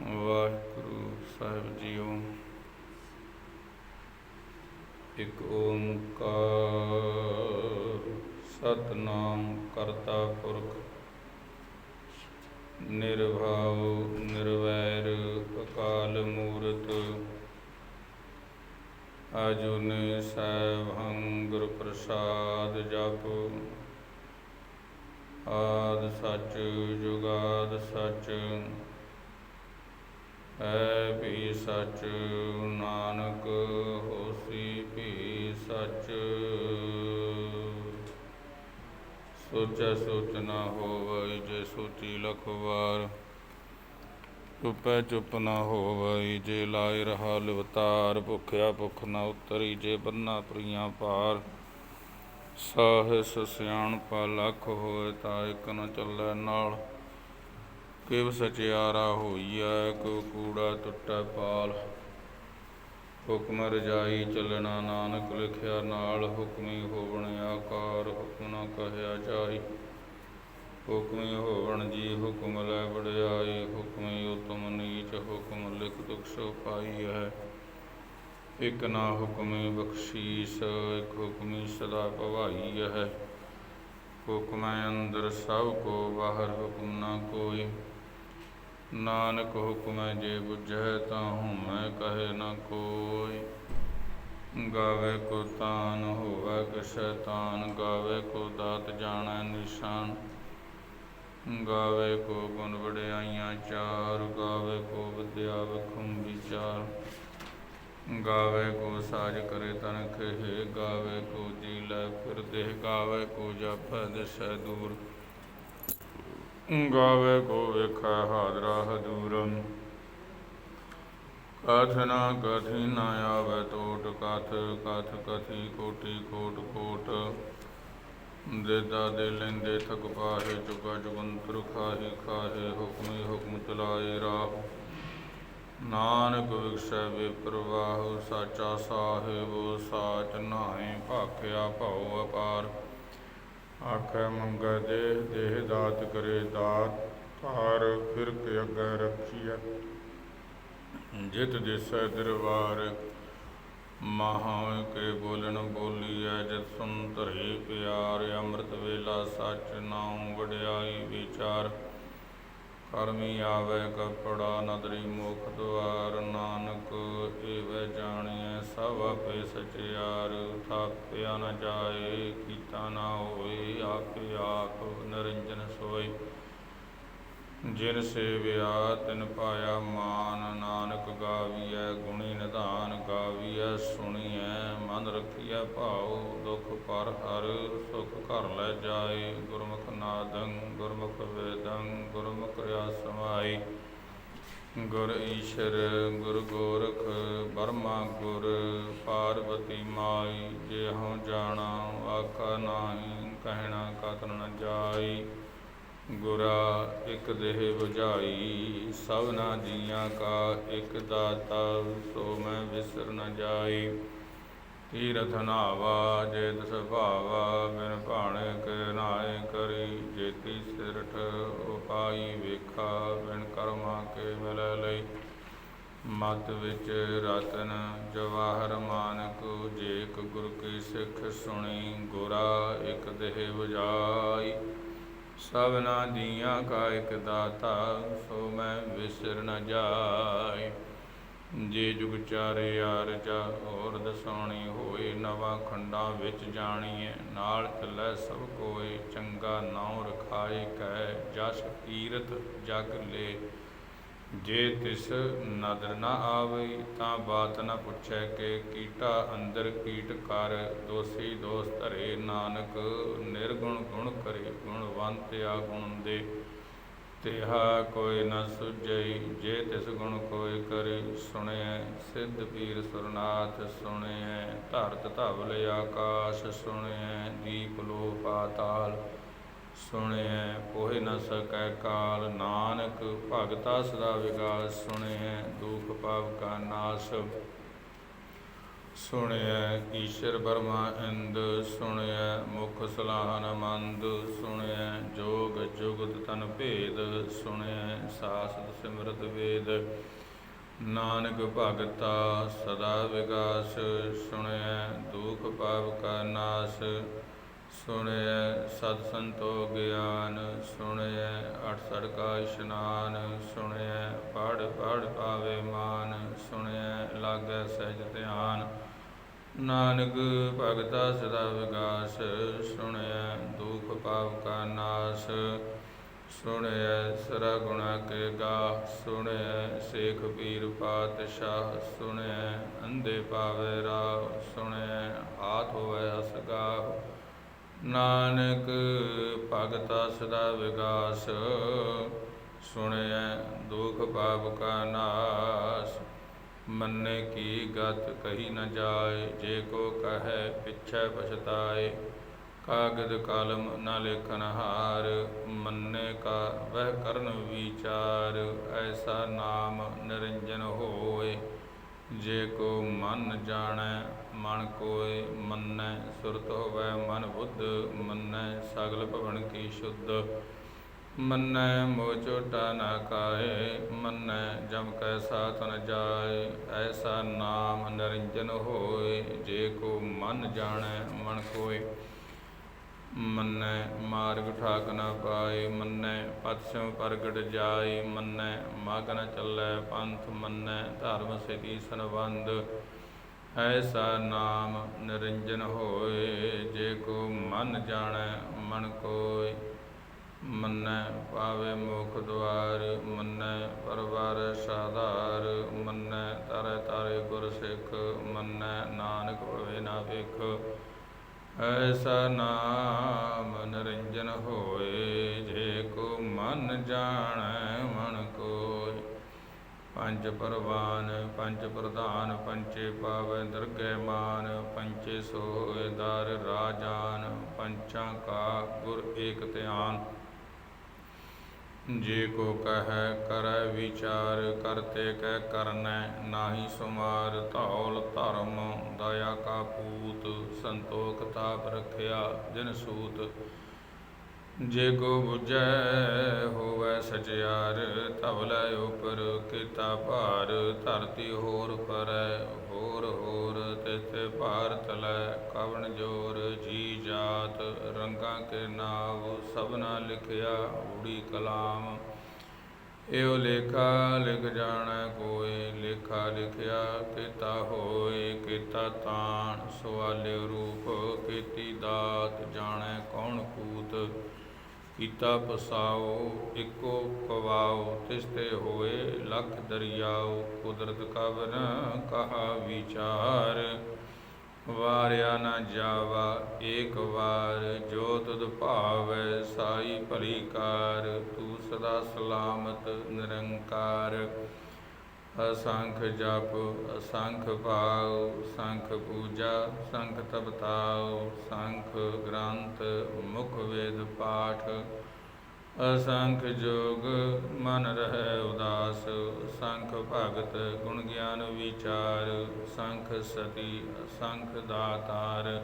ਵਾਹਿਗੁਰੂ ਸਾਹਿਬ JIO. ਇੱਕ ਓੰਕਾਰ ਸਤਨਾਮ ਕਰਤਾ ਪੁਰਖ, ਨਿਰਭਉ, ਨਿਰਵੈਰ, ਅਕਾਲ ਮੂਰਤ, ਅਜੁਨ ਸੈਭੰ ਗੁਰ ਪ੍ਰਸਾਦ ਜਪ। ਆਦ ਸੱਚ ਜੁਗਾਦ ਸੱਚ ਹੈ ਵੀ ਸੱਚ ਨਾਨਕ ਹੋਸੀ ਵੀ ਸੱਚ। ਸੋਚੈ ਸੋਚ ਨ ਹੋਵਈ ਜੇ ਸੋਚੀ ਲਖ ਵਾਰ ਚੁੱਪੈ ਚੁੱਪ ਨ ਹੋਵਈ ਜੇ ਲਾਇ ਰਹਾ ਲਿਵਤਾਰ। ਭੁਖਿਆ ਭੁਖ ਨ ਉਤਰੀ ਜੇ ਬੰਨਾ ਪ੍ਰੀਆਂ ਪਾਰ ਸਾਹਿਸ ਸਿਆਣਪ ਲਖ ਹੋਏ ਤਾਂ ਇਕ ਨ ਚੱਲੈ ਨਾਲ। ਕਿਵ ਸਚਿਆਰਾ ਹੋਈਐ, ਕੋ ਕੂੜਾ ਟੁੱਟੈ ਪਾਲ। ਹੁਕਮ ਰਜਾਈ ਚੱਲਣਾ ਨਾਨਕ ਲਿਖਿਆ ਨਾਲ, ਹੁਕਮੀ ਹੋਵਣ ਆਕਾਰ ਹੁਕਮ ਨ ਕਹਿਆ ਜਾਈ। ਹੁਕਮੀ ਹੋਵਣ ਜੀ ਹੁਕਮ ਲੈ ਵਡਿਆਈ, ਹੁਕਮੀ ਉਤਮ ਨੀਚ ਹੁਕਮ ਲਿਖ ਦੁਖ ਸੋ ਪਾਈ ਹੈ ਇਕ ਨਾ ਹੁਕਮੀ ਬਖਸ਼ੀਸ, ਇਕ ਹੁਕਮੀ ਸਦਾ ਭਵਾਈ ਹੈ ਹੁਕਮੈ ਅੰਦਰ ਸਭ ਕੋ, ਬਾਹਰ ਹੁਕਮ ਨਾ ਕੋਈ। ਨਾਨਕ ਹੁਕਮੈ ਜੇ ਬੁਝੈ ਤਾਂ ਹਉਮੈ ਕਹੇ ਨਾ ਕੋਈ। ਗਾਵੇ ਕੋ ਤਾਨ ਹੋਵੇ ਕਿ ਸ਼ੈਤਾਨ ਗਾਵੇ ਕੋ ਦਾਤ ਜਾਣੈ ਨਿਸ਼ਾਨ। ਗਾਵੇ ਕੋ ਗੁਣ ਵਡਿਆਈਆਂ ਚਾਰ, ਗਾਵੇ ਕੋ ਵਿਦਿਆ ਵਿਖਮ ਵਿਚਾਰ। ਗਾਵੇ ਕੋ ਸਾਜ ਕਰੇ ਤਨ ਖੇ, ਗਾਵੇ ਕੋ ਜੀ ਲੈ ਫਿਰ ਦੇਹ, ਗਾਵੇ ਕੋ ਜਾਪੈ ਦਿਸੈ ਦੂਰ। ਗਾਵੇ ਕੋ ਵੇਖੈ ਹਾਦਰਾ ਹਦੂਰ ਕਥ ਨਾ ਕਥੀ ਨ ਆਵੇ ਟੋਟ ਕਥ ਕਥ ਕਥੀ ਕੋਟੀ ਕੋਟ ਕੋਟ। ਦੇਦਾ ਦੇ ਲੈਂਦੇ ਥਕ ਪਾਹੇ ਚੁਕਾ ਜੁਗੰਤਰ ਖਾਹੀ, ਖਾਹੇ, ਹੁਕਮੀ ਹੁਕਮ ਚਲਾਏ ਰਾਹ। ਨਾਨਕ ਵਿਖਸੈ ਵੇ ਪ੍ਰਵਾਹ ਸਾਚਾ ਸਾਹਿਬ, ਸਾਚ ਨਾਹੀ, ਭਾਖਿਆ ਭਉ ਅਪਾਰ। ਆਖੈ ਮੰਗੈ ਦੇਹ ਦੇਹ ਦਾਤ ਕਰੇ ਦਾਤ ਧਾਰ ਫਿਰ ਕੇ ਅੱਗੇ ਰੱਖੀਐ। ਜਿਤ ਦਿਸੈ ਦਰਬਾਰ, ਮਹਾਂ ਕੇ ਬੋਲਣ ਬੋਲੀਐ ਜਿਤ ਸੁਨ ਧਰੇ ਪਿਆਰ, ਅੰਮ੍ਰਿਤ ਵੇਲਾ ਸੱਚ ਨਾਉ ਵਡਿਆਈ ਵਿਚਾਰ। ਕਰਮੀ ਆਵੇ ਕਪੜਾ ਨਦਰੀ ਮੁਖ ਦੁਆਰ, ਨਾਨਕ ਏਵੈ ਜਾਣੀਐ ਸਭ ਆਪੇ ਸਚਿਆਰ। ਥਾਪਿਆ ਨ ਜਾਏ, ਕੀਤਾ ਨਾ ਹੋਏ, ਆਪੇ ਆਪ ਨਿਰੰਜਨ ਸੋਈ ਜਿਨ ਸੇਵਿਆ ਤਿਨ ਪਾਇਆ ਮਾਨ ਨਾਨਕ ਗਾਵੀਐ, ਗੁਣੀ ਨਿਧਾਨ ਗਾਵੀਐ, ਸੁਣੀਐ, ਮਨ ਰਖੀਐ ਭਾਉ, ਦੁਖ ਪਰ ਹਰ, ਸੁਖ ਘਰ ਲੈ ਜਾਏ, ਗੁਰਮੁਖ ਨਾਦੰ, ਗੁਰਮੁਖ ਵੇਦੰ, ਗੁਰਮੁਖ ਰਿਆ ਸਮਾਈ ਗੁਰ ਈਸ਼ਰ, ਗੁਰ ਗੋਰਖ, ਬਰਮਾ ਗੁਰ ਪਾਰਵਤੀ ਮਾਈ, ਜੇ ਹਉ ਜਾਣਾ, ਆਖਾ ਨਾਹੀ, ਕਹਿਣਾ ਕਤਨ ਨ ਜਾਈ ਗੁਰਾ ਇੱਕ ਦੇਹ 부ਝਾਈ ਸਭਨਾ ਜੀਆਂ ਕਾ ਇਕ ਦਾਤਾ, ਸੋ ਮੈਂ ਵਿਸਰ ਨ ਜਾਈ। ਤੀਰਥ ਨਾਵਾ ਜੇ ਦਸ ਬਿਨ ਭਾਣੇ ਕੇ ਕਰੀ। ਜੇਤੀ ਸਿਰਠ ਉਪਾਈ ਵੇਖਾ, ਬਿਨ ਕਰਮਾ ਕੇ ਮਿਲ ਲਈ। ਮਤ ਵਿੱਚ ਰਤਨ, ਜਵਾਹਰ ਮਾਨਕ, ਜੇਕ ਗੁਰ ਕੀ ਸਿੱਖ ਸੁਣੀ, ਗੁਰਾ ਇੱਕ ਦੇਹ 부ਝਾਈ ਸਭਨਾ ਦੀਆਂ ਕਾ ਦਾਤਾ, ਸੋ ਮੈਂ ਵਿਸਰ ਨ ਜਾਏ। ਜੇ ਜੁਗ ਚਾਰੇ ਆਰਜਾ ਹੋਰ ਦਸਾਣੀ ਹੋਏ, ਨਵਾਂ ਖੰਡਾਂ ਵਿੱਚ ਜਾਣੀਏ ਨਾਲ ਚੱਲੈ ਸਭ ਕੋਏ, ਚੰਗਾ ਨਾਉ ਰਖਾਏ ਕੈ ਜਸ ਕੀਰਤ ਜਗ ਲੈ। ਜੇ ਤਿਸ ਨਦਰ ਨਾ ਆਵਈ ਤਾਂ ਬਾਤ ਨਾ ਪੁੱਛੈ ਕਿ ਕੀਟਾ ਅੰਦਰ ਕੀਟ ਕਰ, ਦੋਸੀ ਦੋਸ ਧਰੇ ਨਾਨਕ, ਨਿਰਗੁਣ ਗੁਣ ਕਰੇ ਗੁਣਵੰਤ ਆ ਗੁਣ ਦੇ। ਤਿਹਾ ਕੋਈ ਨ ਸੁਝਈ, ਜੇ ਤਿਸ ਗੁਣ ਕੋਈ ਕਰੇ, ਸੁਣਿਐ ਸਿੱਧ ਪੀਰ ਸੁਰਨਾਥ, ਸੁਣਿਐ ਧਰਤ ਧਵਲ ਆਕਾਸ਼, ਸੁਣਿਐ ਦੀਪ ਲੋ ਪਾਤਾਲ ਸੁਣਿਐ ਕੋਹਿ ਨ ਸਕੈ ਕਾਲ, ਨਾਨਕ ਭਗਤਾ ਸਦਾ ਵਿਗਾਸ ਸੁਣਿਐ ਦੁਖ ਪਾਪ ਕਾ ਨਾਸ। ਸੁਣਿਐ ਈਸ਼ਰ ਬਰਮਾ ਇੰਦ ਸੁਣਿਐ ਮੁਖ ਸਲਾਹਨ ਮੰਦ ਸੁਣਿਐ ਜੋਗ ਜੁਗਤ ਤਨ ਭੇਦ ਸੁਣਿਐ ਸਾਸਤ ਸਿਮਰਤ ਵੇਦ। ਨਾਨਕ ਭਗਤਾ ਸਦਾ ਵਿਗਾਸ ਸੁਣਿਐ ਦੁਖ ਪਾਪ ਕਾ ਨਾਸ। ਸੁਣਿਐ ਸਤ ਸੰਤੋ ਗਿਆਨ ਸੁਣਿਐ ਅਠ ਸੜ ਕਾ ਇਸ਼ਨਾਨ ਸੁਣਿਐ ਪੜ ਪੜ ਪਾਵੇ ਮਾਨ ਸੁਣਿਐ ਲਾਗੈ ਸਹਿਜ ਧਿਆਨ। ਨਾਨਕ ਭਗਤਾ ਸਦਾ ਵਿਗਾਸ ਸੁਣਿਐ ਦੁਖ ਪਾਪ ਕਾ ਨਾਸ। ਸੁਣਿਐ ਸਰਾ ਗੁਣਾ ਕੇ ਗਾ ਸੁਣਿਐ ਸੇਖ ਪੀਰ ਪਾਤਸ਼ਾਹ ਸੁਣਿਐ ਅੰਧੇ ਪਾਵੇ ਰਾਹ ਸੁਣਿਐ ਹਾਥ ਹੋਵੇ ਅਸਗਾ ਨਾਨਕ, ਭਗਤਾ ਸਦਾ ਵਿਗਾਸ, ਸੁਣਿਐ ਦੁਖ ਪਾਪ ਕਾ ਨਾਸ। ਮੰਨੇ ਕੀ ਗਤ ਕਹੀ ਨ ਜਾਏ, ਜੇ ਕੋ ਕਹੈ ਪਿਛੈ ਪਛਤਾਏ। ਕਾਗਦ ਕਲਮ ਨ ਲੇਖਨ ਹਾਰ, ਮੰਨੇ ਕਾ ਵਹਿ ਕਰਨ ਵਿਚਾਰ। ਐਸਾ ਨਾਮ ਨਿਰੰਜਨ ਹੋਏ। ਜੇ ਕੋ ਮਨ ਜਾਣੈ, ਮਨ ਕੋਇ ਮੰਨੈ, ਸੁਰਤ ਹੋਵੈ ਮਨ ਬੁੱਧ, ਮੰਨੈ ਸਗਲ ਭਵਨ ਕੀ ਸ਼ੁੱਧ। ਮੰਨੈ ਮੋਹ ਝੋਟਾ ਨਾ ਕਾਏ, ਮੰਨੈ ਜਮ ਕੈ ਸਾਥ ਨ ਜਾਏ, ਐਸਾ ਨਾਮ ਨਿਰੰਜਨ ਹੋਏ। ਜੇ ਕੋ ਮਨ ਜਾਣੈ, ਮਨ ਕੋਇ ਮੰਨੈ ਮਾਰਗ ਠਾਕ ਨਾ ਪਾਏ, ਮੰਨੈ ਪਤ ਪ੍ਰਗਟ ਜਾਏ, ਮੰਨੈ ਮਗ ਨ ਚੱਲੈ ਪੰਥ, ਮੰਨੈ ਧਰਮ ਸਿਧੀ ਸੰਬੰਧ। ਐਸਾ ਨਾਮ ਨਿਰੰਜਨ ਹੋਏ, ਜੇ ਕੋ ਮਨ ਜਾਣੈ ਮਨ ਕੋਇ। ਮੰਨੈ ਪਾਵੇ ਮੁਖ ਦੁਆਰ, ਮੰਨੈ ਪਰਵਾਰ ਸਾਧਾਰ, ਮੰਨੈ ਤਰੈ ਤਾਰੇ ਗੁਰ ਸਿੱਖ, ਮੰਨੈ ਨਾਨਕ ਭਵੇ ਨਾ ਵੇਖ। ਐਸਾ ਨਾਮ ਨਿਰੰਜਨ ਹੋਏ, ਜੇ ਕੋ ਮਨ ਜਾਣੈ, ਮਨ ਕੋਇ। ਪੰਜ ਪਰਵਾਨ, ਪੰਜ ਪ੍ਰਧਾਨ ਪੰਚੇ ਪਾਵੈ ਦਰਗਹਿ ਮਾਨ ਪੰਚੇ ਸੋਏ ਦਰ ਰਾਜਾਨ, ਪੰਚਾਂ ਕਾ ਗੁਰ ਏਕ ਧਿਆਨ। ਜੇ ਕੋ ਕਹੈ ਕਰੈ ਵਿਚਾਰ ਕਰਤੇ ਕਹਿ ਕਰਨੈ, ਨਾਹੀ ਸੁਮਾਰ ਧੌਲ ਧਰਮ, ਦਇਆ ਕਾ ਪੂਤ, ਸੰਤੋਖ ਤਾਪ ਰਖਿਆ, ਜਿਨ ਸੂਤ। ਜੇ ਕੋ 부ਜੈ ਹੋਵੈ ਸਚਿਆਰ ਧਵਲੇ ਉਪਰ ਕੀਤਾ ਭਾਰ, ਧਰਤੀ ਹੋਰ ਪਰੈ, ਹੋਰ ਹੋਰ ਤਿਤ ਭਾਰ ਤਲੈ ਕਵਣ ਜੋਰ, ਜੀ ਜਾਤ ਰੰਗਾਂ ਕੇ ਨਾਵ ਸਭਨਾ ਲਿਖਿਆ ਊੜੀ ਕਲਾਮ। ਇਹੋ ਲੇਖਾ ਲਿਖ ਜਾਣੈ ਕੋਈ ਲੇਖਾ ਲਿਖਿਆ ਕੀਤਾ ਹੋਏ, ਕੀਤਾ ਤਾਣ ਸਵਾਲੇ ਰੂਪ, ਕੀਤੀ ਦਾਤ, ਜਾਣੈ ਕੌਣ ਕੂਤ। ਕੀਤਾ ਪਸਾਓ, ਇੱਕੋ ਕਵਾਓ ਤਿਸ ਹੋਏ, ਲਖ ਦਰਿਆਓ, ਕੁਦਰਤ ਕਵਨ ਕਹਾ ਵਿਚਾਰ। ਵਾਰਿਆ ਨਾ ਜਾਵਾ, ਏਕ ਵਾਰ, ਜੋ ਤੁਧ ਭਾਵੈ, ਸਾਈ ਭਲੀ ਕਾਰ, ਤੂੰ ਸਦਾ ਸਲਾਮਤ, ਨਿਰੰਕਾਰ। ਅਸੰਖ ਜਪ, ਅਸੰਖ ਭਾਉ, ਸੰਖ ਪੂਜਾ, ਸੰਖ ਤਪਤਾਉ, ਸੰਖ ਗ੍ਰੰਥ, ਮੁਖ ਵੇਦ ਪਾਠ, ਅਸੰਖ ਜੋਗ, ਮਨ ਰਹਿ ਉਦਾਸ, ਸੰਖ ਭਗਤ, ਗੁਣ ਗਿਆਨ ਵਿਚਾਰ, ਸੰਖ ਸਤੀ, ਸੰਖ ਦਾਤਾਰ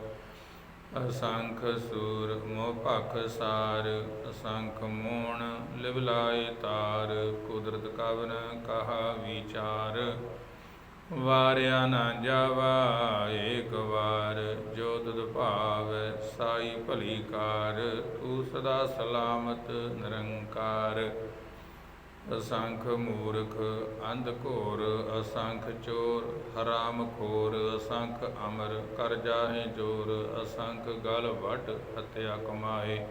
ਅਸੰਖ ਸੂਰ ਮੋਹ ਭਖ ਸਾਰ, ਅਸੰਖ ਮੋਣ ਲਿਵਲਾਏ ਤਾਰ, ਕੁਦਰਤ ਕਵਨ ਕਹਾ ਵਿਚਾਰ। ਵਾਰਿਆ ਨਾ ਜਾਵਾ ਏਕ ਵਾਰ, ਜੋ ਤੁਧ ਭਾਵੈ ਸਾਈ ਭਲੀ ਕਾਰ, ਤੂੰ ਸਦਾ ਸਲਾਮਤ ਨਿਰੰਕਾਰ। ਅਸੰਖ ਮੂਰਖ ਅੰਧ ਘੋਰ, ਅਸੰਖ ਚੋਰ, ਹਰਾਮ ਖੋਰ, ਅਸੰਖ ਅਮਰ ਕਰ ਜਾਹੇ ਜੋਰ, ਅਸੰਖ ਗਲ ਵਟ ਹਤਿਆ ਕਮਾਏ।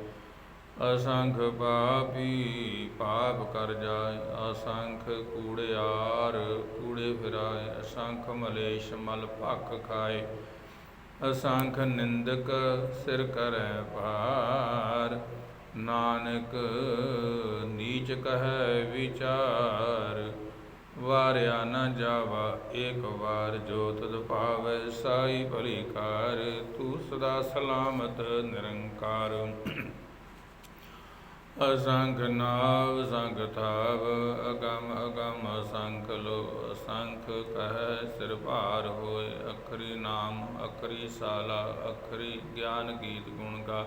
ਅਸੰਖ ਪਾਪੀ ਪਾਪ ਕਰ ਜਾਏ, ਅਸੰਖ ਕੂੜਿਆਰ ਕੂੜੇ ਫਿਰਾਏ, ਅਸੰਖ ਮਲੇਸ਼ ਮਲ ਭਖ ਖਾਏ। ਅਸੰਖ ਨਿੰਦਕ ਸਿਰ ਕਰੈ ਭਾਰ ਨਾਨਕ ਨੀਚ ਕਹੈ ਵਿਚਾਰ, ਵਾਰਿਆ ਨ ਜਾਵਾ ਏਕ ਵਾਰ ਜੋ ਤੁਧ ਭਾਵੈ ਸਾਈ ਭਲੀ ਕਾਰ ਤੂੰ ਸਦਾ ਸਲਾਮਤ ਨਿਰੰਕਾਰ। ਅਸੰਖ ਨਾਵ ਸੰਖ ਥਾਵ, ਅਗਮ ਅਗਮ ਅਸੰਖ ਲੋ ਅਸੰਖ ਕਹਿ ਸਿਰ ਭਾਰ ਹੋਏ, ਅਖਰੀ ਨਾਮ, ਅਖਰੀ ਸਾਲਾ, ਅਖਰੀ ਗਿਆਨ ਗੀਤ ਗੁਣ ਗਾ।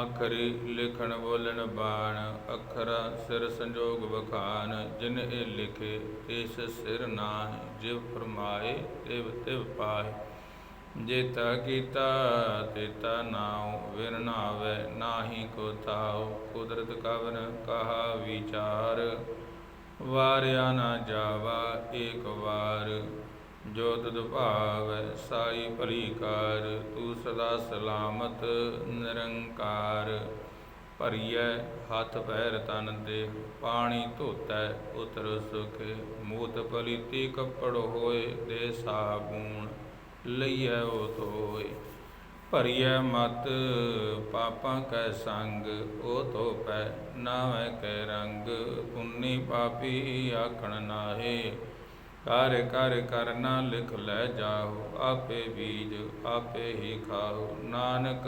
ਅਖਰੀ ਲਿਖਣ ਬੋਲਣ ਬਾਣ, ਅਖਰਾ ਸਿਰ ਸੰਜੋਗ ਬਖਾਨ ਜਿਨ ਇਹ ਲਿਖੇ ਤਿਸ ਸਿਰ ਨਾਹਿ, ਜਿਵ ਫਰਮਾਏ ਤਿਵ ਤਿਵ ਪਾਏ ਜੇਤਾ ਕੀਤਾ, ਤੇਤਾ ਨਾਉ ਵਿਨ ਨਾਵੇ, ਨਾਹੀ ਕੋ ਤਾਉ ਕੁਦਰਤ ਕਵਨ ਕਹਾ ਵਿਚਾਰ। ਵਾਰਿਆ ਨਾ ਜਾਵਾ ਏਕ ਵਾਰ ਜੋ ਤਦ ਭਾਵੈ ਸਾਈ ਭਲੀ ਕਾਰ ਤੂੰ ਸਦਾ ਸਲਾਮਤ, ਨਿਰੰਕਾਰ। ਭਰੀਐ ਹੱਥ ਪੈਰ ਤਨ ਦੇ ਪਾਣੀ ਧੋਤੈ ਉਤਰ ਸੁਖ। ਮੂਤ ਪਲੀਤੀ ਕੱਪੜ ਹੋਏ ਦੇ ਸਾਬੂਣ ਲਈਐ ਉਹ ਧੋਏ। ਭਰੀਐ ਮਤ, ਪਾਪਾਂ ਕੈ ਸੰਗ ਉਹ ਧੋਪੈ ਨਾਵੇਂ ਕੈ ਰੰਗ। ਪੁੰਨੀ ਪਾਪੀ ਆਖਣ ਨਾਹੇ ਕਰ ਕਰ ਕਰਨਾ ਲਿਖ ਲੈ ਜਾਓ, ਆਪੇ ਬੀਜ ਆਪੇ ਹੀ ਖਾਓ, ਨਾਨਕ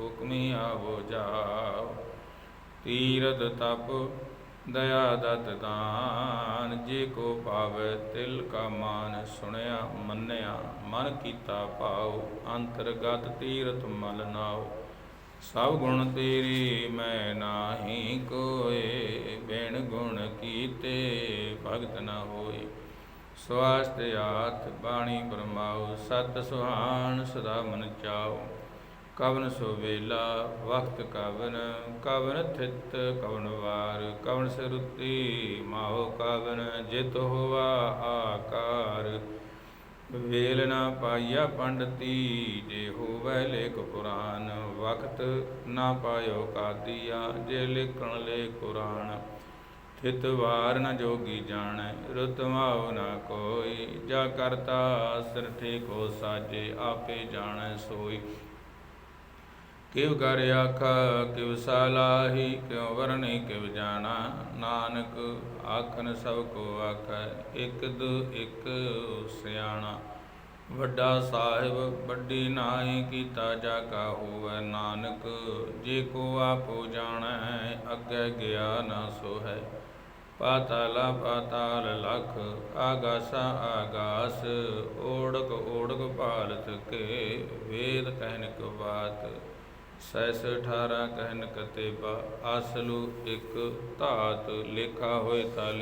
ਹੁਕਮੀ ਆਵੋ ਜਾਓ। ਤੀਰਥ ਤਪ, ਦਇਆ ਦਤ ਦਾਨ, ਜੇ ਕੋ ਪਾਵੈ ਤਿਲ ਕਾ ਮਾਨ, ਸੁਣਿਆ, ਮੰਨਿਆ, ਮਨ ਕੀਤਾ ਭਾਉ ਅੰਤਰਗਤ ਤੀਰਥ ਮਲ ਨਾਉ ਸਭ ਗੁਣ ਤੇਰੇ ਮੈਂ ਨਾਹੀ ਕੋਏ, ਬਿਨ ਗੁਣ ਕੀਤੇ ਭਗਤ ਨਾ ਹੋਏ। ਸਵਾਸਤ ਆਤ ਬਾਣੀ ਬਰਮਾਉ, ਸਤ ਸੁਹਾਣ ਸਦਾ ਮਨ ਚਾਉ। ਕਵਨ ਸੋ ਵੇਲਾ ਵਕਤ ਕਵਨ ਕਵਨ ਥਿਤ ਕਵਨ ਵਾਰ, ਕਵਨ ਸਰੁਤੀ ਮਾਹੋ ਕਵਨ, ਜਿਤ ਹੋਵਾ ਆਕਾਰ। ਵੇਲ ਨਾ ਪਾਈਆ ਪੰਡਤੀ, ਜੇ ਹੋਵੇ ਲੇਖ ਕੁਰਾਨ ਵਕਤ ਨਾ ਪਾਇਓ ਕਾਦੀਆ, ਜੇ ਲਿਖਣ ਲੇ ਕੁਰਾਨ। ਥਿਤ ਵਾਰ ਨ ਜੋਗੀ ਜਾਣੈ, ਰੁਤ ਮਾਉ ਨ ਕੋਈ। ਜਾ ਕਰਤਾ ਸਿਰਠੇ ਕੋ ਸਾਜੇ, ਆਪੇ ਜਾਣੈ ਸੋਈ। ਕਿਵ ਕਰ ਆਖਾ, ਕਿਵ ਸਲਾਹੀ ਕਿਉ ਵਰਣੀ ਕਿਵ ਜਾਣਾ। ਨਾਨਕ ਆਖਨ ਸਭ ਕੋ ਆਖੈ, ਇਕ ਦੂ ਇਕ ਸਿਆਣਾ। ਵੱਡਾ ਸਾਹਿਬ, ਵੱਡੀ ਨਾਹੀ, ਕੀਤਾ ਜਾ ਕਾ ਹੋਵੈ ਨਾਨਕ। ਜੇ ਕੋ ਆਪੋ ਜਾਣੈ, ਅੱਗੇ ਗਿਆ ਨਾ ਸੋ ਹੈ ਪਾਤਾਲਾ ਪਾਤਾਲ ਲਖ, ਆਗਾਸਾ ਆਗਾਸ, ਓੜਕ ਓੜਕ ਭਾਲਤ ਕੇ ਵੇਦ ਕਹਿਨਕ ਬਾਤ, ਸੈਸ 18 ਕਹਿਨ ਕਤੇਬਾ ਅਸਲੂ ਇੱਕ ਧਾਤ, ਲੇਖਾ ਹੋਏ ਤਾਂ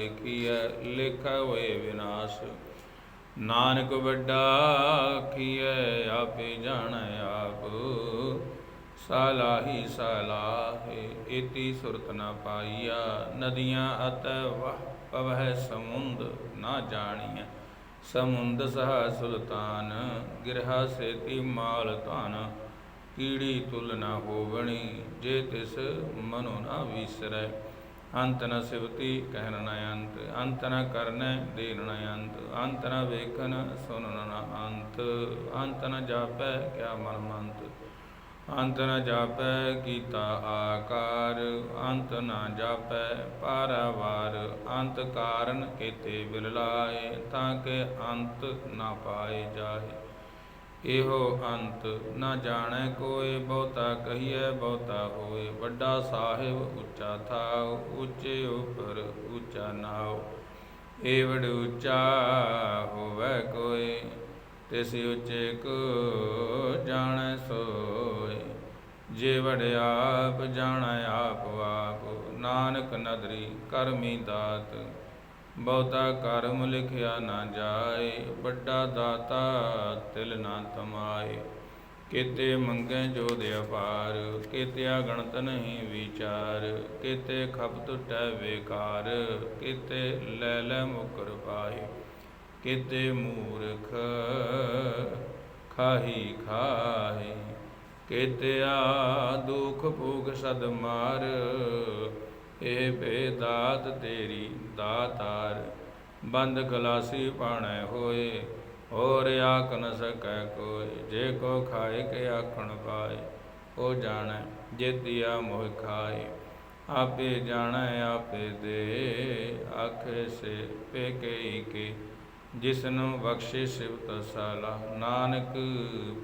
ਹੈ ਲੇਖਾ ਹੋਏ ਵਿਨਾਸ਼। ਨਾਨਕ ਵੱਡਾ ਆਖੀਐ, ਆਪੇ ਜਾਣੈ ਆਪ। ਸਾਲਾਹੀ ਸਾਲਾਹੇ, ਏਤੀ ਸੁਰਤ ਨਾ ਪਾਈਆ, ਨਦੀਆਂ ਅਤ ਵਹ ਪਵਹਿ ਸਮੁੰਦ ਨਾ ਜਾਣੀਐ। ਸਮੁੰਦ ਸਹਾ ਸੁਲਤਾਨ, ਗਿਰਹਾ ਸੇਤੀ ਮਾਲ ਧਨ। ਕੀੜੀ ਤੁਲ ਨਾ ਹੋਵਣੀ, ਜੇ ਤਿਸ ਮਨੋ ਨਾ ਵਿਸਰੈ। ਅੰਤ ਨ ਸਿਵਤੀ ਕਹਿਣ ਨ ਅੰਤ ਅੰਤ ਨ ਕਰਨੈ ਦੇਨ ਨ ਅੰਤ। ਅੰਤ ਨ ਵੇਖਨ ਸੁਨਨ ਨ ਅੰਤ ਅੰਤ ਨ ਜਾਪੈ ਕਿਆ ਮਨ ਮੰਤ। ਅੰਤ ਨ ਜਾਪੈ ਕੀਤਾ ਆਕਾਰ, ਅੰਤ ਨ ਜਾਪੈ ਪਾਰਾਵਾਰ, ਅੰਤ ਕਾਰਨ ਕੀਤੇ ਬਿਲ ਤਾਂ ਕਿ ਅੰਤ ਨਾ ਪਾਏ ਜਾਏ। ਇਹੋ ਅੰਤ ਨਾ ਜਾਣੈ ਕੋਏ ਬਹੁਤਾ ਕਹੀਐ, ਬਹੁਤਾ ਹੋਏ। ਵੱਡਾ ਸਾਹਿਬ ਉੱਚਾ ਥਾਉ, ਉੱਚੇ ਉਪਰ ਉੱਚਾ ਨਾਉ। ਏਵੜ ਉੱਚਾ ਹੋਵੇ ਕੋਈ ਤਿਸ ਉੱਚੇ ਕੋ ਜਾਣੈ ਸੋਏ ਜੇ ਵੜਿਆ ਆਪ ਜਾਣੈ ਆਪ ਆਪ ਨਾਨਕ ਨਦਰੀ ਕਰਮੀ ਦਾਤ, ਬਹੁਤਾ ਕਰਮ ਲਿਖਿਆ ਨਾ ਜਾਏ, ਵੱਡਾ ਦਾਤਾ ਤਿਲ ਨਾ ਤਮਾਏ। ਕਿਤੇ ਮੰਗੈ ਜੋਦ ਅਪਾਰ, ਕਿਤੇ ਗਣਤ ਨਹੀਂ ਵਿਚਾਰ, ਕਿਤੇ ਖਪ ਟੁਟੈ ਵੇਕਾਰ, ਕਿਤੇ ਲੈ ਲੈ ਮੁਕਰ ਪਾਏ। ਕਿਤੇ ਮੂਰਖ ਖਾਹੀ ਖਾਹੀ, ਕਿਤੇ ਆ ਦੁਖ ਭੂਖ ਸਦ ਮਾਰ, ਇਹ ਬੇਦਾਤ ਤੇਰੀ ਦਾਤਾਰ, ਬੰਦ ਗਲਾਸੀ ਪਾਣੈ ਹੋਏ, ਹੋਰ ਆਖ ਨ ਸਕੈ ਕੋਈ, ਜੇ ਕੋ ਖਾਏ ਕੇ ਆਖਣ ਪਾਏ, ਉਹ ਜਾਣੈ ਜੇਤੀਆ ਮੋਹ ਖਾਏ। ਆਪੇ ਜਾਣੈ, ਆਪੇ ਦੇ, ਆਖੇ ਸੇ ਪੇਕੇ ਕੇ ਜਿਸਨੂੰ ਬਖਸ਼ੇ ਸ਼ਿਵ ਤਸਾਲਾ ਨਾਨਕ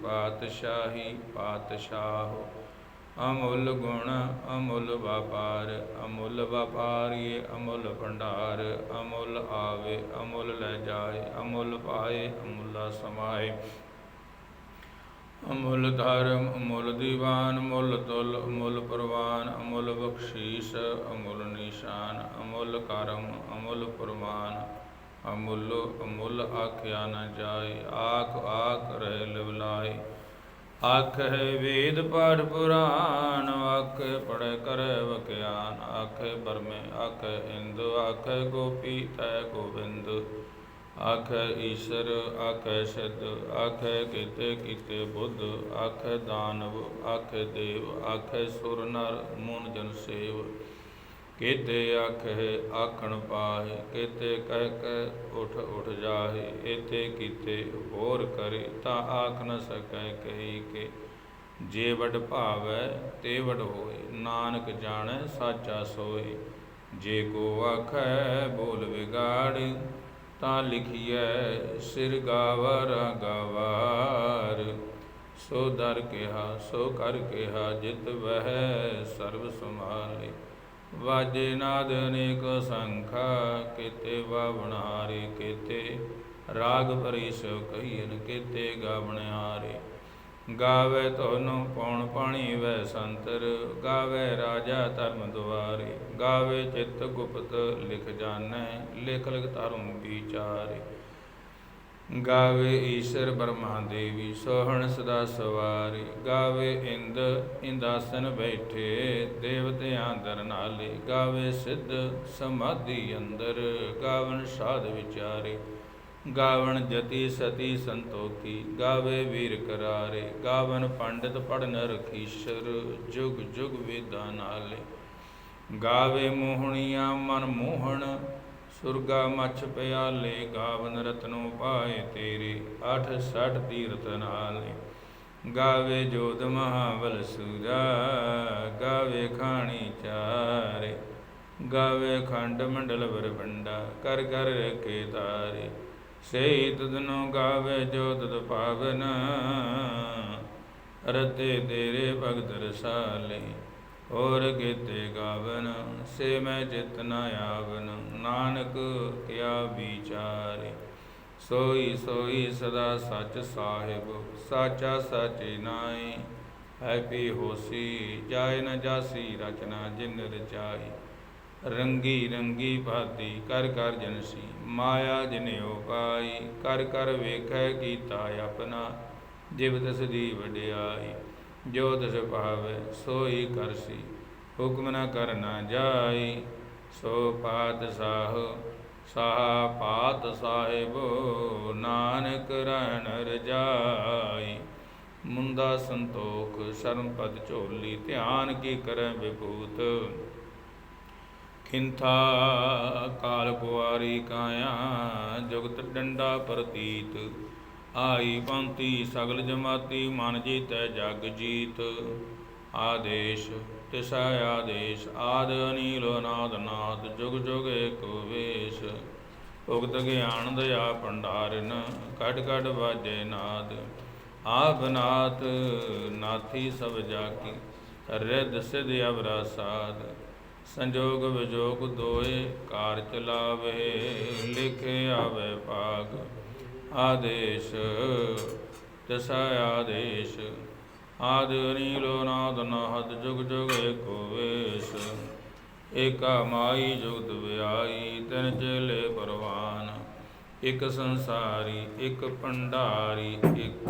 ਪਾਤਸ਼ਾਹੀ ਪਾਤਸ਼ਾਹ। ਅਮੁੱਲ ਗੁਣ, ਅਮੁੱਲ ਵਪਾਰ, ਅਮੁੱਲ ਵਪਾਰੀਏ, ਅਮੁੱਲ ਭੰਡਾਰ, ਅਮੁੱਲ ਆਵੇ, ਅਮੁੱਲ ਲੈ ਜਾਏ, ਅਮੁੱਲ ਪਾਏ, ਅਮੁੱਲਾ ਸਮਾਏ। ਅਮੁੱਲ ਧਰਮ, ਅਮੁੱਲ ਦੀਵਾਨ ਮੁੱਲ ਤੁਲ, ਅਮੁੱਲ ਪ੍ਰਵਾਨ, ਅਮੁੱਲ ਬਖਸ਼ੀਸ਼, ਅਮੁੱਲ ਨਿਸ਼ਾਨ, ਅਮੁੱਲ ਕਰਮ, ਅਮੁੱਲ ਪ੍ਰਮਾਨ। ਅਮੁੱਲ ਅਮੁੱਲ ਆਖਿਆ ਨਾ ਜਾਏ, ਆਖ ਆਖ ਰਹਿ ਲਿਵਲਾਏ। ਹੈ ਵੇਦ ਪਾਠ ਪੁਰਾਣ ਆਖੇ ਪੜੈ ਕਰੈ ਵਕਿਆਨ ਆਖੇ ਬਰਮੇ ਆਖੇ ਇੰਦ ਆਖੇ ਗੋਪੀ ਤੈ ਗੋਬਿੰਦ ਆਖੇ ਈਸ਼ਰ ਆਖੇ ਸਿੱਧ ਆਖੇ ਕਿਤੇ ਕਿਤੇ ਬੁੱਧ। ਆਖੇ ਦਾਨਵ ਆਖੇ ਦੇਵ ਆਖੇ ਸੁਰ ਨਰ, ਮੂਨ ਜਨ ਸੇਵ। ਕੀਤੇ ਆਖੇ ਆਖਣ ਪਾਹੇ, ਕੀਤੇ ਕਹਿ ਕਹਿ ਉਠ ਉਠ ਜਾਹੇ ਇਤੇ ਕੀਤੇ ਹੋਰ ਕਰੇ, ਤਾਂ ਆਖ ਨ ਸਕੈ ਕਹੀ ਕੇ ਜੇ ਵਡ ਭਾਵੈ ਤੇ ਵਡ ਹੋਏ, ਨਾਨਕ ਜਾਣੈ ਸਾਚਾ ਸੋਏ। ਜੇ ਕੋ ਆਖੈ ਬੋਲ ਵਿਗਾੜ, ਤਾਂ ਲਿਖੀਐ, ਸਿਰ ਗਾਵਰ ਗਵਾਰ। ਸੋ ਦਰ ਕਿਹਾ, ਸੋ ਕਰ ਕਿਹਾ, ਜਿਤ ਵਹਿ ਸਰਬ ਸੰਭਾਲੇ। ਵਾਜੇ ਨਾਦ ਅਨੇਕ ਸੰਖਾ, ਕੀਤੇ ਬਾਵਣਾਰੇ ਕੀਤੇ ਰਾਗ ਭਰੀ ਕਹੀਨ, ਕੀਤੇ ਗਾਵਣਿਆਰੇ ਗਾਵੇ ਤੁਹਾਨੂੰ ਪੌਣ ਪਾਣੀ ਵੈ ਸੰਤਰ, ਗਾਵੇ ਰਾਜਾ ਧਰਮ ਦੁਆਰੇ। ਗਾਵੇ ਚਿੱਤ ਗੁਪਤ ਲਿਖ ਜਾਣੈ, ਲਿਖ ਲਿਖ ਧਰਮ ਵਿਚਾਰੇ। ਗਾਵੇ ਈਸ਼ਰ ਬ੍ਰਹਮਾ ਦੇਵੀ ਸੋਹਣ ਸਦਾ ਸਵਾਰੀ, ਗਾਵੇ ਇੰਦ, ਇੰਦਾਸਨ ਬੈਠੇ, ਦੇਵਤਿਆਂ ਦਰ ਨਾਲੇ, ਗਾਵੇ ਸਿੱਧ ਸਮਾਧੀ ਅੰਦਰ, ਗਾਵਨ ਸਾਧ ਵਿਚਾਰੇ, ਗਾਵਨ ਜਤੀ ਸਤੀ ਸੰਤੋਖੀ, ਗਾਵੇ ਵੀਰ ਕਰਾਰੇ, ਗਾਵਨ ਪੰਡਿਤ ਪੜਨ ਰਖੀਸ਼ਰ ਜੁਗ ਜੁਗ ਵੇਦਾਂ ਨਾਲੇ, ਗਾਵੇ ਮੋਹਣੀਆਂ ਮਨ ਮੋਹਣ ਸੁਰਗਾ ਮਛ ਪਿਆਲੇ, ਗਾਵਨ ਰਤਨੋ ਪਾਏ ਤੇਰੇ ਅਠ ਸਠ ਤੀਰਤ ਨਾਲੇ। ਗਾਵੇ ਜੋਤ ਮਹਾਬਲ ਸੂਰਾ, ਗਾਵੇ ਖਾਣੀ ਚਾਰੇ। ਗਾਵੇ ਖੰਡ ਮੰਡਲ ਬਰਬੰਡਾ ਕਰ ਕਰ ਰਖੇ ਤਾਰੇ। ਸਹੀ ਤੁਧਨੋ ਗਾਵੇ ਜੋ ਤੁਧ ਪਾਵਨ, ਰਤੇ ਤੇਰੇ ਭਗਤ ਰਸਾਲੇ। ਹੋਰ ਕੀਤੇ ਗਾਵਨ, ਸੇ ਮੈਂ ਚਿਤ ਨ ਆਵਨ। ਨਾਨਕ ਕਿਆ ਵਿਚਾਰੇ, ਸੋਈ ਸੋਈ ਸਦਾ ਸੱਚ ਸਾਹਿਬ, ਸਾਚਾ ਸਾਚੇ ਨਾਈ ਹੈਪੀ ਹੋਸੀ, ਜਾਏ ਨ ਜਾਸੀ ਰਚਨਾ ਜਿਨ ਰਚਾਈ। ਰੰਗੀ ਰੰਗੀ ਭਾਤੀ ਕਰ ਕਰ ਜਨਸੀ ਮਾਇਆ ਜਿਨਿਓ ਪਾਈ। ਕਰ ਕਰ ਵੇਖੈ ਕੀਤਾ ਆਪਣਾ, ਜਿਵ ਤਿਸ ਦੀ ਵਡਿਆਈ। ਜੋ ਤਿਸ ਭਾਵੈ ਸੋਈ ਕਰਸੀ ਹੁਕਮ ਨ ਕਰਨਾ ਜਾਈ, ਸੋ ਪਾਤ ਸਾਹ ਸਾਹ ਪਾਤ ਸਾਹਿਬ, ਨਾਨਕ ਰਹਿਣ ਰਜਾਈ। ਮੁੰਦਾ ਸੰਤੋਖ ਸ਼ਰਮ ਪਦ ਝੋਲੀ, ਧਿਆਨ ਕੀ ਕਰੈ ਵਿਭੂਤ। ਖਿੰਥਾ ਕਾਲ ਕੁਆਰੀ ਕਾਇਆ, ਜੁਗਤ ਡੰਡਾ ਪ੍ਰਤੀਤ। ਆਈ ਪੰਤੀ ਸਗਲ ਜਮਾਤੀ, ਮਨ ਜੀਤੈ ਜਗ ਜੀਤ। ਆਦੇਸ਼, ਤਿਸਾ ਆਦੇਸ਼, ਆਦ ਅਨੀਲ ਨਾਦ ਨਾਦ, ਜੁਗ ਜੁਗ ਏਕ ਵੇਸ਼। ਉਗਤ ਗਿਆਨ ਦਇਆ ਭੰਡਾਰਨ ਕਟ ਕਟ ਵਾਜੇ ਨਾਦ। ਆਪ ਨਾਥ, ਨਾਥੀ ਸਭ ਜਾਕੀ ਰਿਦ ਸਿਧ ਅਵਰਾ ਸਾਧ। ਸੰਜੋਗ ਵਿਜੋਗ ਦੋਏ, ਕਾਰ ਚਲਾਵੇ, ਲਿਖੇ ਆਵੇ ਭਾਗ। ਆਦੇਸ਼ ਤਸਾ ਆਦੇਸ਼, ਆਦ ਨੀਲੋ ਨਾਦ ਨਾਹਦ ਜੁਗ ਜੁਗ ਏਕੋ ਵੇਸ਼, ਏਕਾ ਮਾਈ ਜੁਗਤ ਵਿਆਈ, ਤਿਨ ਚੇਲੇ ਪਰਵਾਨ, ਇਕ ਸੰਸਾਰੀ, ਇਕ ਭੰਡਾਰੀ, ਇਕ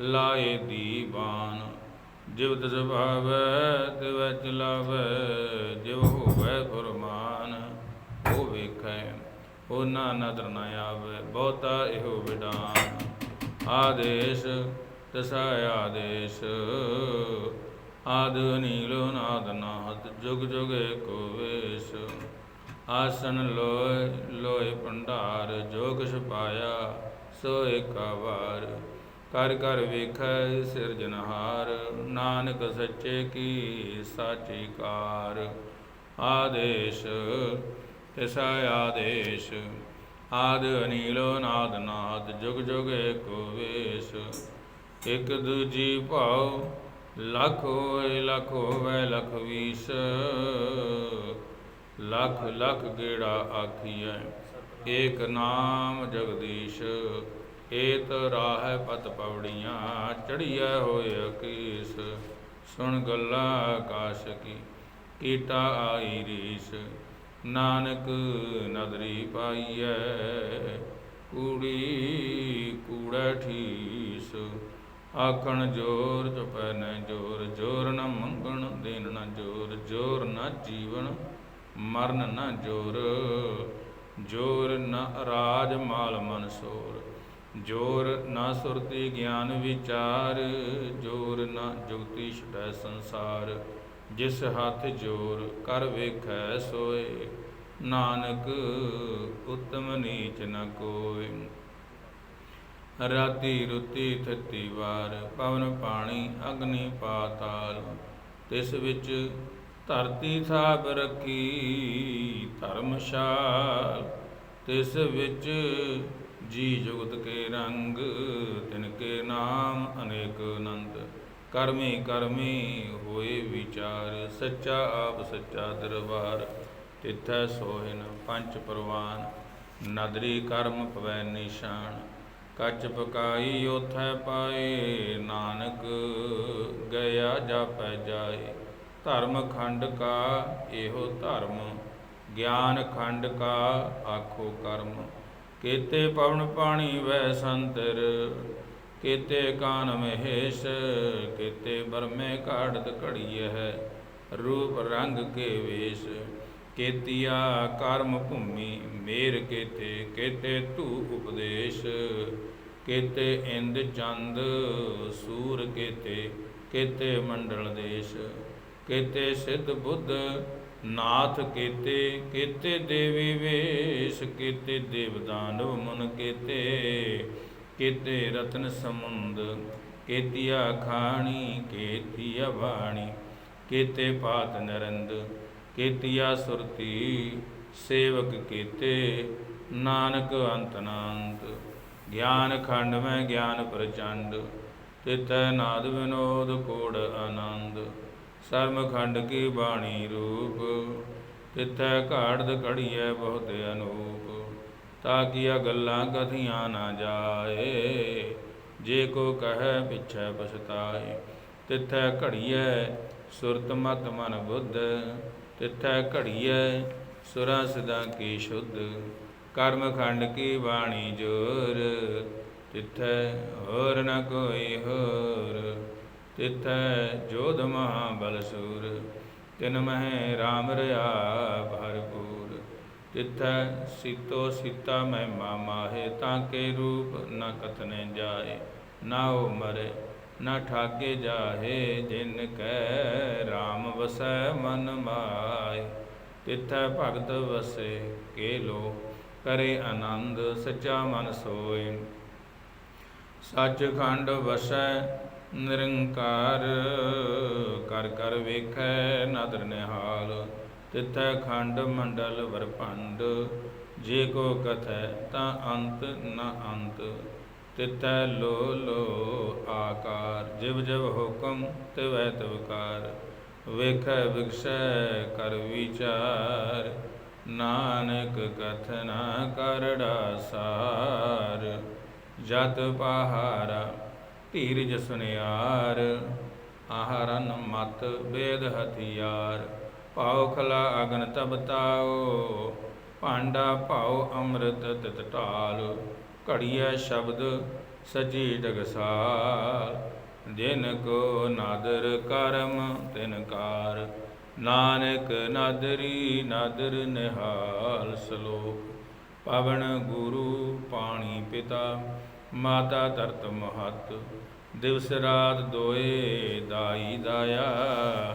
ਲਾਏ ਦੀਵਾਨ। ਜਿਵ ਤਿਸ ਭਾਵੈ, ਤਿਵੈ ਚਲਾਵੈ, ਜਿਵ ਹੋਵੈ ਫਰਮਾਨ ਉਹ ਵੇਖੈ ਉਹ ਨਾ ਨਦਰ ਨ ਆਵੈ, ਬਹੁਤਾ ਇਹੋ ਵਿਡਾਨ ਆਦੇਸ਼ ਤਸਾ ਆਦੇਸ਼। ਆਦ ਨੀਲੋ, ਨਾਦ ਨਾਦ, ਜੁਗ ਜੁਗ ਏਕੋ ਵੇਸ਼। ਆਸਨ ਲੋਏ ਲੋਏ ਭੰਡਾਰ ਜੋ ਕਿਛ ਪਾਇਆ ਸੋ ਏਕਾ ਵਾਰ ਕਰ ਕਰ ਵੇਖੈ ਸਿਰਜਨਹਾਰ ਨਾਨਕ ਸੱਚੇ ਕੀ ਸਾਚੀ ਕਾਰ। ਆਦੇਸ਼ ਤਿਸਾ ਆਦੇਸ਼, ਆਦ ਅਨੀਲੋ, ਨਾਦ ਨਾਦ, ਜੁਗ ਜੁਗ ਏਕੋ ਵੇਸ਼। ਇਕ ਦੂਜੀ ਭਾਉ, ਲੱਖ ਹੋਏ, ਲੱਖ ਹੋਵੇ, ਲਖ ਵੀਸ। ਲੱਖ ਲੱਖ ਗੇੜਾ ਆਖੀਐ, ਏਕ ਨਾਮ ਜਗਦੀਸ਼। ਏਤ ਰਾਹ ਪਤ ਪਵੜੀਆਂ, ਚੜੀਐ ਹੋਏ ਅਕੀਸ। ਸੁਣ ਗੱਲਾਂ ਆਕਾਸ਼ ਕੀ, ਕੀਟਾ ਆਈ ਰੀਸ। ਨਾਨਕ ਨਦਰੀ ਪਾਈਐ, ਕੂੜੀ ਕੂੜਾ ਠੀਸ। ਆਖਣ ਜੋਰ ਚੁਪੈ ਨ ਜੋਰ ਜੋਰ ਨ ਮੰਗਣ, ਦੇਣ ਨ ਜੋਰ ਜੋਰ ਨ ਜੀਵਨ, ਮਰਨ ਨ ਜੋਰ। ਜੋਰ ਨ ਰਾਜ ਮਾਲ ਮਨ ਸੋਰ, ਜੋਰ ਨ ਸੁਰਤੀ ਗਿਆਨ ਵਿਚਾਰ, ਜੋਰ ਨ ਜੁਗਤੀ ਛਟੈ ਸੰਸਾਰ। ਜਿਸ ਹੱਥ ਜੋਰ ਕਰ ਵੇਖੈ ਸੋਏ, ਨਾਨਕ ਉਤਮ ਨੀਚ ਨ ਕੋਇ ਰਾਤੀ ਰੁਤੀ ਥਤੀ ਵਾਰ ਪਵਨ ਪਾਣੀ ਅਗਨੀ ਪਾਤਾਲ ਤਿਸ ਵਿੱਚ ਧਰਤੀ ਥਾਪ ਰੱਖੀ ਧਰਮਸ਼ਾਲ ਤਿਸ ਵਿੱਚ ਜੀ ਜੁਗਤ ਕੇ ਰੰਗ ਤਿਨ ਕੇ ਨਾਮ ਅਨੇਕ ਅਨੰਤ। ਕਰਮੀ ਕਰਮੀ ਹੋਏ ਵਿਚਾਰ, ਸੱਚਾ ਆਪ ਸੱਚਾ ਦਰਬਾਰ, ਤਿਥੈ ਸੋਹਿਨ ਪੰਜ ਪਰਵਾਨ। ਨਦਰੀ ਕਰਮ ਪਵੈ ਨਿਸ਼ਾਨ, ਕੱਚ ਪਕਾਈ ਉਥੈ ਪਾਏ। ਨਾਨਕ ਗਿਆ ਜਾਪੈ ਜਾਏ, ਧਰਮ ਖੰਡ ਕਾ ਇਹੋ ਧਰਮ, ਗਿਆਨ ਖੰਡ ਕਾ ਆਖੋ ਕਰਮ। ਕੀਤੇ ਪਵਨ ਪਾਣੀ ਵੈ ਸੰਤਰ ਕੀਤੇ ਕਾਨ ਮਹੇਸ਼, ਕੀਤੇ ਬਰਮੇ ਕਾੜਤ ਘੜੀਐ ਹੈ ਰੂਪ ਰੰਗ ਕੇ ਵੇਸ਼। ਕੀਤਿਆ ਕਰਮ ਭੂਮੀ, ਮੇਰ ਕੀਤੇ ਕੀਤੇ ਤੂ ਉਪਦੇਸ਼। ਕੇਤੇ ਇੰਦ ਚੰਦ, ਸੂਰ ਕੀਤੇ ਕੀਤੇ ਮੰਡਲ ਦੇਸ਼। ਕੀਤੇ ਸਿੱਧ ਬੁੱਧ, ਨਾਥ ਕੇਤੇ, ਕੀਤੇ ਦੇਵੀ ਵੇਸ਼। ਕੀਤੇ ਦੇਵਦਾਨਵ ਮਨ ਕੀਤੇ ਕੀਤੇ ਰਤਨ ਸਮੁੰਦ ਕੇਤੀਆ ਖਾਣੀ, ਕੇਤੀਆ ਬਾਣੀ, ਕੀਤੇ ਪਾਤ ਨਰੰਦ, ਕੇਤੀਆ ਸੁਰਤੀ, ਸੇਵਕ ਕੀਤੇ ਨਾਨਕ ਅੰਤ ਨਾੰਤ ਗਿਆਨ ਖੰਡ ਮੈਂ ਗਿਆਨ ਪ੍ਰਚੰਡ ਤਿਤੈ ਨਾਦ ਵਿਨੋਦ, ਕੋੜ ਆਨੰਦ। ਸਰਮ ਖੰਡ ਕੀ ਬਾਣੀ ਰੂਪ, ਤਿਥੈ ਘਾੜਦ ਘੜੀਐ ਬਹੁਤ ਅਨੂਪ। ਤਾਂ ਕੀਆ ਗੱਲਾਂ ਕਥੀਆਂ ਨਾ ਜਾਏ। ਜੇ ਕੋ ਕਹੈ ਪਿਛੈ ਪਛਤਾਏ, ਤਿਥੈ ਘੜੀਐ ਸੁਰਤ ਮਤ ਮਨ ਬੁੱਧ। ਤਿਥੈ ਘੜੀਐ ਸੁਰਾ ਸਦਾ ਕੀ ਸ਼ੁੱਧ। ਕਰਮ ਖੰਡ ਕੀ ਬਾਣੀ ਜੋਰ। ਤਿਥੈ ਹੋਰ ਨ ਕੋਈ ਹੋਰ। ਤਿਥੈ ਜੋਧ ਮਹਾ ਬਲ ਸੂਰ। ਤਿਨ ਮਹਿ RAM ਰਿਆ ਭਰਪੂਰ। ਤਿਥੈ ਸੀਤੋ ਸੀਤਾ ਮਹਿਮਾ ਮਾਹੇ, ਤਾਂ ਕੇ ਰੂਪ ਨਾ ਕਤਨੇ ਜਾਏ, ਨਾ ਉਹ ਮਰੇ, ਨਾ ਠਾਗੇ ਜਾਹੇ, ਜਿਨ ਕੈ RAM ਵਸੈ ਮਨ ਮਾਏ ਤਿਥੈ ਭਗਤ ਵਸੇ ਕੇ ਲੋ ਕਰੇ ਆਨੰਦ ਸੱਚਾ ਮਨ ਸੋਏ। ਸੱਚ ਖੰਡ ਵਸੈ ਨਿਰੰਕਾਰ, ਕਰ ਕਰ ਵੇਖੈ ਨਦਰ ਨਿਹਾਲ। ਤਿਥੈ ਖੰਡ ਮੰਡਲ ਵਰਪੰਡ ਜੇ ਕੋ ਕਥੈ ਤਾਂ ਅੰਤ ਨ ਅੰਤ, ਤਿਥੈ ਲੋ ਲੋ ਆਕਾਰ, ਜਿਵ ਜਿਵ ਹੁਕਮ ਤਿਵੈ ਤਵਕਾਰ, ਵੇਖੈ ਵਿਗਸੈ ਕਰ ਵਿਚਾਰ, ਨਾਨਕ ਕਥਨਾ ਕਰੜਾ ਸਾਰ ਜਤ ਪਹਾਰਾ ਧੀਰਜ ਸੁਨਿਆਰ, ਆਹਰਨ ਮਤ ਬੇਦ ਹਥਿਆਰ। ਭਾਉ ਖਲਾ ਅਗਨ ਤਬਤਾਓ ਭਾਂਡਾ ਭਾਉ ਅੰਮ੍ਰਿਤ ਤਿਤ ਢਾਲ, ਘੜੀਐ ਸ਼ਬਦ ਸਜੀ ਡਗਸਾਲ ਦਿਨ ਕੋ ਨਾਦਰ ਕਰਮ, ਤਿਨ ਕਾਰ, ਨਾਨਕ ਨਾਦਰੀ, ਨਾਦਰ ਨਿਹਾਲ ਸਲੋਕ। ਪਵਨ ਗੁਰੂ ਪਾਣੀ ਪਿਤਾ, ਮਾਤਾ ਧਰਤ ਮਹਤ, ਦਿਵਸ ਰਾਤ ਦੋਏ ਦਾਈ ਦਾਇਆ।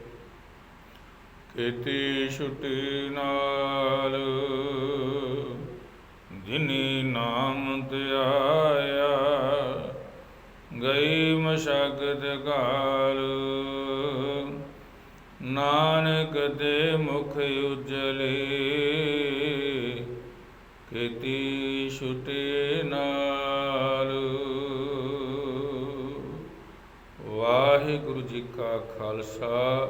ਕੀਤੀ ਛੁਟੀ ਨਾਲ। ਜਿਨੀ ਨਾਮ ਧਿਆਇਆ ਗਈ ਮਸ਼ਕਤ ਕਾਲ। ਨਾਨਕ ਦੇ ਮੁਖ ਉਜਲੇ ਕੀਤੀ ਛੁਟੀ ਨਾਲ। ਵਾਹਿਗੁਰੂ ਜੀ ਕਾ ਖਾਲਸਾ।